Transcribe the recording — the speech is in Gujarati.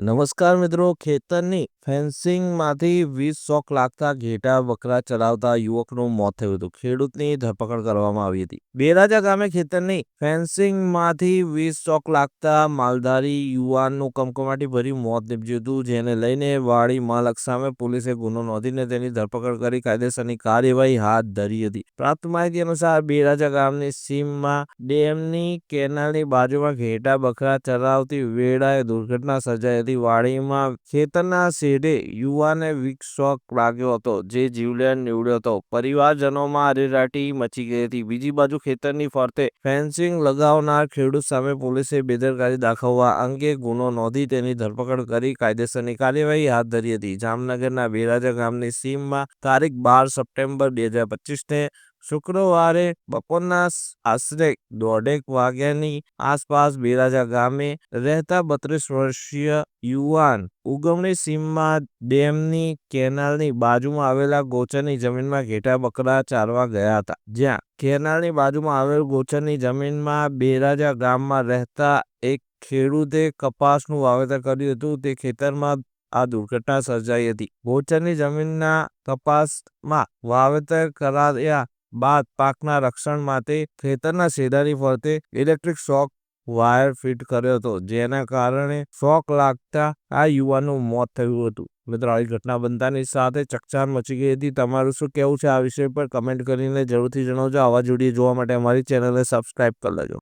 નમસ્કાર મિત્રો, ખેતરની ફેન્સિંગમાંથી વીસ શોક લાગતા ઘેટા બકરા ચરાવતા યુવકનું મોત થયું હતું. ખેડૂતની ધરપકડ કરવામાં આવી હતી. બેરાજા ગામે ખેતરની ફેન્સિંગમાંથી વીસ શોક લાગતા માલધારી યુવાનનું કમકમાટી ભર્યું મોત નીપજ્યું હતું, જેને લઈને વાડી માલક સામે પોલીસે ગુનો નોંધીને તેની ધરપકડ કરી કાયદેસરની કાર્યવાહી હાથ ધરી હતી. પ્રાપ્ત માહિતી અનુસાર, બેરાજા ગામની સીમમાં ડેમની કેનાલની બાજુમાં ઘેટા બકરા ચરાવતી વેળાએ દુર્ઘટના સર્જાઈ હતી. વાડીમાં ખેતરના શેઢે યુવાને વીક લાગ્યો હતો, જે જીવલેણ નીવડ્યો હતો. પરિવારજનોમાં અરેરાટી મચી ગઈ હતી. બીજી બાજુ ખેતરની ફરતે ફેન્સિંગ લગાવનાર ખેડૂત સામે પોલીસે બેદરકારી દાખવવા અંગે ગુનો નોંધી તેની ધરપકડ કરી કાયદેસરની કાર્યવાહી હાથ ધરી હતી. જામનગરના બેરાજા ગામની સીમમાં તારીખ બાર સપ્ટેમ્બર બે હજાર પચીસને શુક્રવારે બપોરના આશરે દોઢેક વાગ્યાની આસપાસ બેરાજા ગામે રહેતા બત્રીસ વર્ષીય યુવાન ઉગમણી સીમમાં ડેમની કેનાલની બાજુમાં આવેલા ગોચરની જમીનમાં ઘેટા બકરા ચારવા ગયા હતા. જ્યાં કેનાલની બાજુમાં આવેલ ગોચરની જમીનમાં બેરાજા ગામમાં રહેતા એક ખેડૂતે કપાસનું વાવેતર કર્યું હતું. તે ખેતરમાં આ દુર્ઘટના સર્જાઈ હતી. ગોચરની જમીનના કપાસમાં વાવેતર કરાયા બાદ પાકના રક્ષણ માટે ખેતરના શેઢાની ફરતે ઇલેક્ટ્રિક શોક વાયર ફિટ કર્યો હતો, જેના કારણે શોક લાગતા આ યુવાનનું મોત થયું હતું. મિત્રો, આવી ઘટના બનતાની સાથે ચકચાર મચી ગઈ હતી. તમારું શું કહેવું છે આ વિષય પર? કમેન્ટ કરીને જરૂરથી જણાવજો. આવા જોડીએ જોવા માટે અમારી ચેનલને સબસ્ક્રાઈબ કરી લેજો.